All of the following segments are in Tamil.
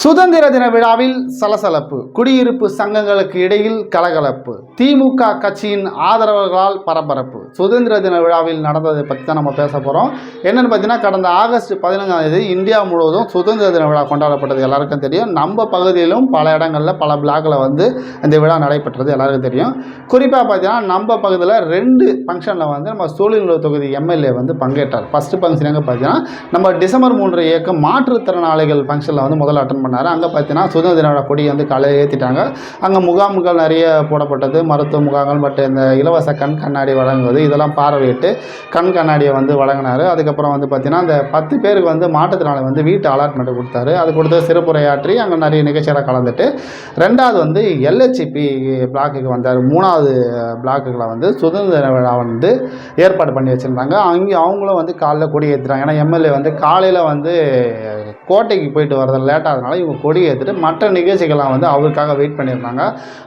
சுதந்திர தின விழாவில் சலசலப்பு குடியிருப்பு சங்கங்களுக்கு இடையில் கலகலப்பு திமுக கட்சியின் ஆதரவுகளால் பரபரப்பு. சுதந்திர தின விழாவில் நடந்ததை பற்றி தான் நம்ம பேச போகிறோம் என்னென்னு பார்த்தீங்கன்னா கடந்த ஆகஸ்ட் பதினஞ்சாம் தேதி இந்தியா முழுவதும் சுதந்திர தின விழா கொண்டாடப்பட்டது எல்லாருக்கும் தெரியும். நம்ம பகுதியிலும் பல இடங்களில் பல பிளாக்ல வந்து இந்த விழா நடைபெற்றது எல்லாருக்கும் தெரியும். குறிப்பாக பார்த்தீங்கன்னா நம்ம பகுதியில் ரெண்டு ஃபங்க்ஷனில் வந்து நம்ம சூழ்நிலை தொகுதி எம்எல்ஏ வந்து பங்கேற்றார். ஃபஸ்ட்டு ஃபங்க்ஷன் எங்கே பார்த்தீங்கன்னா நம்ம டிசம்பர் மூன்று இயக்கம் மாற்றுத்திறனாளிகள் ஃபங்க்ஷனில் வந்து முதலாட்டம் அட்டன் பண்ணார். அங்கே பார்த்தீங்கன்னா சுதந்திர தின விழா கொடி வந்து காலையில் ஏற்றிட்டாங்க அங்கே முகாம்கள் நிறைய போடப்பட்டது. மருத்துவ முகாம்கள் பட் இந்த இலவச கண் கண்ணாடி வழங்குவது இதெல்லாம் பார்வையிட்டு கண் கண்ணாடியை வந்து வழங்கினார். அதுக்கப்புறம் வந்து பார்த்தீங்கன்னா அந்த பத்து பேருக்கு வந்து மாற்றுத்திறனாளி வந்து வீட்டு அலாட்மெண்ட் கொடுத்தாரு. அது கொடுத்து சிறப்புரையாற்றி அங்கே நிறைய நிகழ்ச்சியில் கலந்துட்டு ரெண்டாவது வந்து எல்ஹெச்பி பிளாக்குக்கு வந்தார். மூணாவது பிளாக்குகளை வந்து சுதந்திர விழா வந்து ஏற்பாடு பண்ணி வச்சுருந்தாங்க. அங்கே அவங்களும் வந்து காலைல கொடி ஏற்றுறாங்க ஏன்னா எம்எல்ஏ வந்து காலையில் வந்து கோட்டைக்கு போயிட்டு வரது லேட்டாகிறதுனால இவங்க கொடி ஏற்றுட்டு மற்ற நிகழ்ச்சிகள்லாம் வந்து அவருக்காக வெயிட் பண்ணியிருந்தாங்க.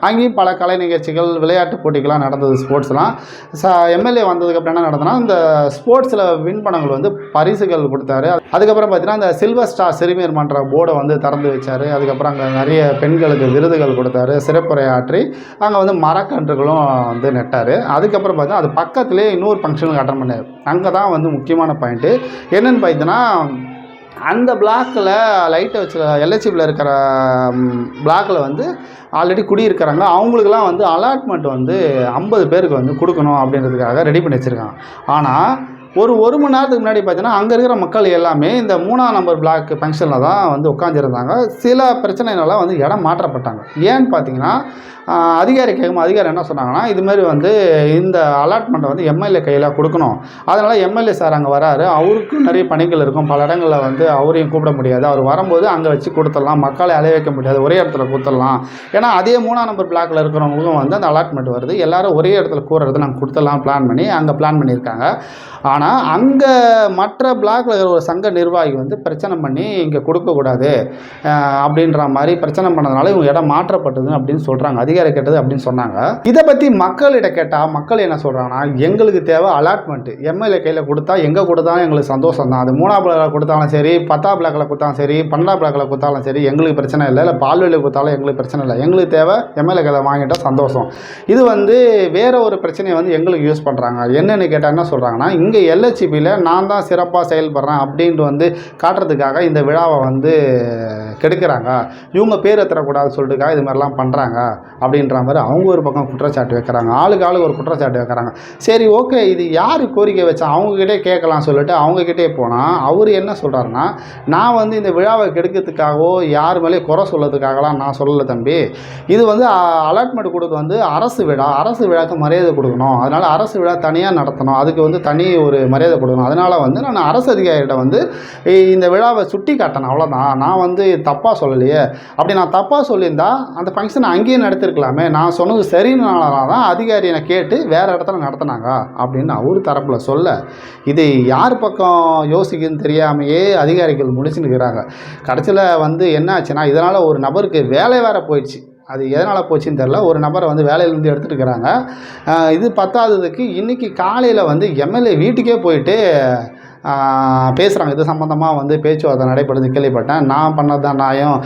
அங்கேயும் பல கலை நிகழ்ச்சிகள் விளையாட்டு போட்டிகள்லாம் நடந்தது ஸ்போர்ட்ஸ்லாம் ச எம்எல்ஏ வந்ததுக்கப்புறம் என்ன நடந்ததுன்னா இந்த ஸ்போர்ட்ஸில் வின் பண்ணவங்களுக்கு வந்து பரிசுகள் கொடுத்தாரு. அதுக்கப்புறம் பார்த்தீங்கன்னா அந்த சில்வர் ஸ்டார் சிறுமியர் மன்ற போர்டை வந்து திறந்து வச்சார். அதுக்கப்புறம் அங்கே நிறைய பெண்களுக்கு விருதுகள் கொடுத்தாரு. சிறப்புரையாற்றி அங்கே வந்து மரக்கன்றுகளும் வந்து நட்டார். அதுக்கப்புறம் பார்த்தா அது பக்கத்துலேயே இன்னொரு ஃபங்க்ஷனுக்கு அட்டன் பண்ணார். அங்கே தான் வந்து முக்கியமான பாயிண்ட்டு என்னென்னு பார்த்தீங்கன்னா அந்த பிளாக்கில் லைட்டை வச்சு எல்ஹெச்சிபியில் இருக்கிற பிளாக்கில் வந்து ஆல்ரெடி குடியிருக்கிறாங்க. அவங்களுக்கெல்லாம் வந்து அலாட்மெண்ட் வந்து ஐம்பது பேருக்கு வந்து கொடுக்கணும் அப்படின்றதுக்காக ரெடி பண்ணி வச்சுருக்காங்க. ஆனால் ஒரு ஒரு மணி நேரத்துக்கு முன்னாடி பார்த்தீங்கன்னா அங்கே இருக்கிற மக்கள் எல்லாமே இந்த மூணாம் நம்பர் பிளாக் ஃபங்க்ஷனில் தான் வந்து உட்காந்துருந்தாங்க சில பிரச்சனைனால வந்து இடம் மாற்றப்பட்டாங்க. ஏன்னு பார்த்தீங்கன்னா அதிகாரி கேட்கும் அதிகாரி என்ன சொன்னாங்கன்னா இதுமாரி வந்து இந்த அலாட்மெண்ட்டை வந்து எம்எல்ஏ கையில் கொடுக்கணும். அதனால் எம்எல்ஏ சார் அங்கே வராரு. அவருக்கும் நிறைய பணிகள் இருக்கும். பல இடங்களில் வந்து அவரையும் கூப்பிட முடியாது. அவர் வரும்போது அங்கே வச்சு கொடுத்துடலாம். மக்களை அலைய வைக்க முடியாது. ஒரே இடத்துல கொடுத்துடலாம். ஏன்னா அதே மூணாம் நம்பர் பிளாக்கில் இருக்கிறவங்களுக்கும் வந்து அந்த அலாட்மெண்ட் வருது. எல்லாரும் ஒரே இடத்துல கூறுறது நாங்கள் கொடுத்துடலாம். பிளான் பண்ணி அங்கே பிளான் பண்ணியிருக்காங்க. ஆனால் அங்கே மற்ற பிளாக்ல இருக்கிற ஒரு சங்க நிர்வாகி வந்து பிரச்சனை பண்ணி இங்கே கொடுக்கக்கூடாது அப்படின்ற மாதிரி பிரச்சனை பண்ணதுனால இவங்க இடம் மாற்றப்பட்டது அப்படின்னு சொல்கிறாங்க அதிகாரி கேட்டது அப்படின்னு சொன்னாங்க. இதை பற்றி மக்களிட கேட்டால் மக்கள் என்ன சொல்கிறாங்கன்னா எங்களுக்கு தேவை அலாட்மெண்ட்டு எம்எல்ஏ கையில் கொடுத்தா எங்கே கொடுத்தாலும் எங்களுக்கு சந்தோஷம் தான் அது மூணாம் பிளாக்ல கொடுத்தாலும் சரி பத்தாம் பிளாக்ல கொடுத்தாலும் சரி பன்னெண்டாம் பிளாக்ல கொடுத்தாலும் சரி எங்களுக்கு பிரச்சனை இல்லை. இல்லை பால்வெளியில் கொடுத்தாலும் எங்களுக்கு பிரச்சனை இல்லை. எங்களுக்கு தேவை எம்எல்ஏ கையில் வாங்கிட்டால் சந்தோஷம். இது வந்து வேற ஒரு பிரச்சனையை வந்து எங்களுக்கு யூஸ் பண்ணுறாங்க என்னென்னு கேட்டால் என்ன சொல்கிறாங்கன்னா இங்கே எல்ஹெச்பியில் நான் தான் சிறப்பாக செயல்படுறேன் அப்படின்ட்டு வந்து காட்டுறதுக்காக இந்த விழாவை வந்து கெடுக்கிறாங்க. இவங்க பேர் எத்தரக்கூடாதுன்னு சொல்லிட்டுக்கா இது மாதிரிலாம் பண்ணுறாங்க அப்படின்ற மாதிரி அவங்க ஒரு பக்கம் குற்றச்சாட்டு வைக்கிறாங்க. ஆளுக்கு ஆளுக்கு ஒரு குற்றச்சாட்டு வைக்கிறாங்க. சரி ஓகே இது யார் கோரிக்கை வச்சா அவங்கக்கிட்டே கேட்கலாம் சொல்லிட்டு அவங்கக்கிட்டே போனால் அவர் என்ன சொல்கிறாருன்னா நான் வந்து இந்த விழாவை கெடுக்கிறதுக்காகவோ யார் மேலே குறை சொல்லதுக்காகலாம் நான் சொல்லலை தம்பி. இது வந்து அலாட்மெண்ட் கொடுக்க வந்து அரசு விழா அரசு விழாக்கு மரியாதை கொடுக்கணும். அதனால் அரசு விழா தனியாக நடத்தணும். அதுக்கு வந்து தனி ஒரு மரியாதை கொடுக்கணும். அதனால் வந்து நான் அரசு அதிகாரிகிட்ட வந்து இந்த விழாவை சுட்டி காட்டணும் அவ்வளோதான் நான் வந்து தப்பாக சொல்லலையே. அப்படி நான் தப்பாக சொல்லியிருந்தா அந்த ஃபங்க்ஷனை அங்கேயே நடத்திருக்கலாமே. நான் சொன்னது சரினால தான் அதிகாரி என்னை கேட்டு வேறு இடத்துல நடத்தினாங்க அப்படின்னு அவர் தரப்பில் சொல்ல. இது யார் பக்கம் யோசிக்குன்னு தெரியாமையே அதிகாரிகள் முடிச்சுன்னு இருக்கிறாங்க. கடைசியில் வந்து என்ன ஆச்சுன்னா இதனால் ஒரு நபருக்கு வேலை வேற போயிடுச்சு. அது எதனால் போச்சுன்னு தெரில ஒரு நபரை வந்து வேலையிலேருந்து எடுத்துகிட்டு இருக்கிறாங்க. இது பத்தாததுக்கு இன்றைக்கி காலையில் வந்து எம்எல்ஏ வீட்டுக்கே போயிட்டு பேசுகிறாங்க இது சம்மந்தமாக வந்து பேச்சுவார்த்தை நடைபெறுது கேள்விப்பட்டேன். நான் பண்ணது தான் நியாயம்.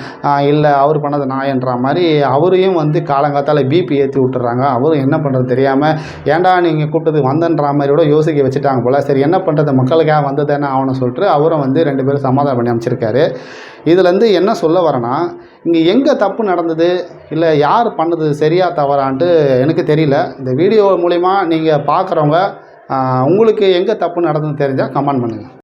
இல்லை அவர் பண்ணது நியாயன்ற மாதிரி அவரையும் வந்து காலங்காத்தால் பிபி ஏற்றி விட்டுறாங்க. அவரும் என்ன பண்ணுறது தெரியாமல் ஏன்டா நீங்கள் கூப்பிட்டது வந்தன்ற மாதிரி கூட யோசிக்க வச்சுட்டாங்க போல். சரி என்ன பண்ணுறது மக்களுக்காக வந்ததுன்னு ஆகணும் ஆகணும்னு சொல்லிட்டு அவரும் வந்து ரெண்டு பேரும் சமாதானம் பண்ணி அமைச்சிருக்காரு. இதுலேருந்து என்ன சொல்ல வரேன்னா இங்கே எங்கே தப்பு நடந்தது? இல்லை யார் பண்ணது? சரியா தவறான்ட்டு எனக்கு தெரியல. இந்த வீடியோ மூலிமா நீங்கள் பார்க்குறவங்க உங்களுக்கு எங்கே தப்பு நடந்ததுன்னு தெரிஞ்சால் கமெண்ட் பண்ணுங்கள்